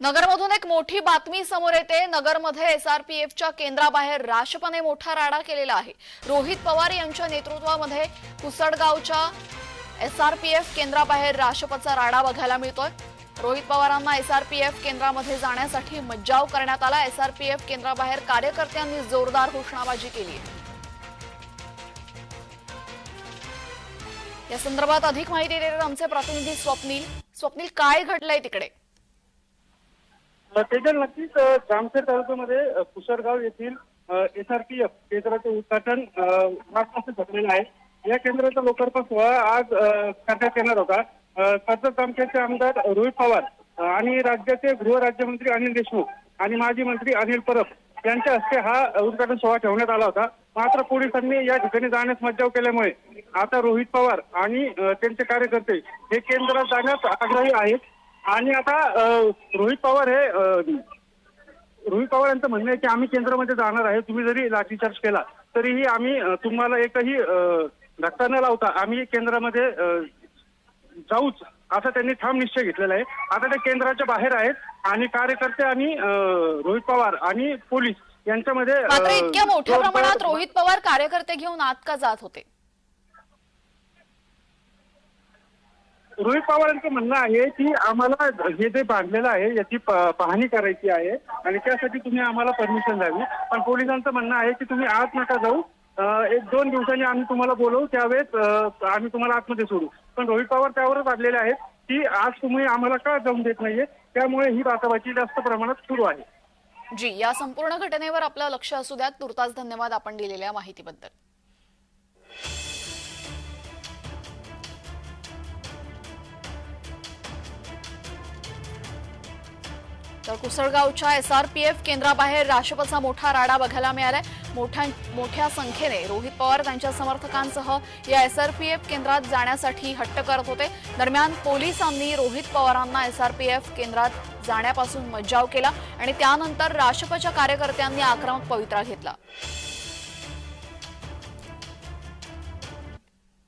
नगरमधून एक मोठी बातमी समोर येते. नगरमध्ये एसआरपीएफच्या केंद्राबाहेर राशपने मोठा राडा केलेला आहे. रोहित पवार यांच्या नेतृत्वामध्ये कुसडगावच्या एसआरपीएफ केंद्राबाहेर राशपचा राडा बघायला मिळतोय. रोहित पवारांना एसआरपीएफ केंद्रामध्ये जाण्यासाठी मज्जाव करण्यात आला. एसआरपीएफ केंद्राबाहेर कार्यकर्त्यांनी जोरदार घोषणाबाजी केली आहे. या संदर्भात अधिक माहिती देतात आमचे प्रतिनिधी स्वप्नील. स्वप्नील काय घडलंय तिकडे? तेजल नक्कीच जामखेड तालुक्यामध्ये कुसरगाव येथील एसआरपीएफ केंद्राचे उद्घाटन अ, झालेलं आहे. या केंद्राचा लोकार्पण सोहळा आज करण्यात येणार होता. कर्जत जामखेडचे आमदार रोहित पवार आणि राज्याचे गृहराज्यमंत्री अनिल देशमुख आणि माजी मंत्री अनिल परब यांच्या हस्ते हा उद्घाटन सोहळा ठेवण्यात आला होता. मात्र पोलिसांनी या ठिकाणी जाण्यास मज्जाव केल्यामुळे आता रोहित पवार आणि त्यांचे कार्यकर्ते हे केंद्रात जाण्यास आग्रही आहेत. आणि आता रोहित पवार हे रोहित पवार यांचं म्हणणं आहे की आम्ही केंद्रामध्ये जाणार आहे. तुम्ही जरी लाठीचार्ज केला तरीही आम्ही तुम्हाला एकही धक्का न लावता आम्ही केंद्रामध्ये जाऊच असा त्यांनी ठाम निश्चय घेतलेला आहे. आता ते केंद्राच्या बाहेर आहेत आणि कार्यकर्ते आणि रोहित पवार आणि पोलीस यांच्यामध्ये इतक्या मोठ्या प्रमाणात रोहित पवार कार्यकर्ते घेऊन आत का जात होते? रोहित पवारांचं म्हणणं आहे की आम्हाला हे जे बांधलेलं आहे याची पाहणी करायची आहे आणि त्यासाठी तुम्ही आम्हाला परमिशन द्यावी. पण पोलिसांचं म्हणणं आहे की तुम्ही आत नका जाऊ. एक दोन दिवसांनी आम्ही तुम्हाला बोलवू त्यावेळेस आम्ही तुम्हाला आतमध्ये सोडू. पण रोहित पवार त्यावरच आलेले आहेत की आज तुम्ही आम्हाला का जाऊन देत नाहीये? त्यामुळे ही बाचाबाची जास्त प्रमाणात सुरू आहे. जी या संपूर्ण घटनेवर आपलं लक्ष असू द्यात. तुर्तास धन्यवाद आपण दिलेल्या माहितीबद्दल. तर कुसळगावच्या एसआरपीएफ केंद्राबाहेर राष्ट्रपतीचा मोठा राडा बघायला मिळालाय. मोठ्या मोठ्या संख्येने रोहित पवार त्यांच्या समर्थकांसह या एसआरपीएफ केंद्रात जाण्यासाठी हट्ट करत होते. दरम्यान पोलिसांनी रोहित पवारांना एसआरपीएफ केंद्रात जाण्यापासून मज्जाव केला आणि त्यानंतर राष्ट्रपच्या कार्यकर्त्यांनी आक्रमक पवित्रा घेतला.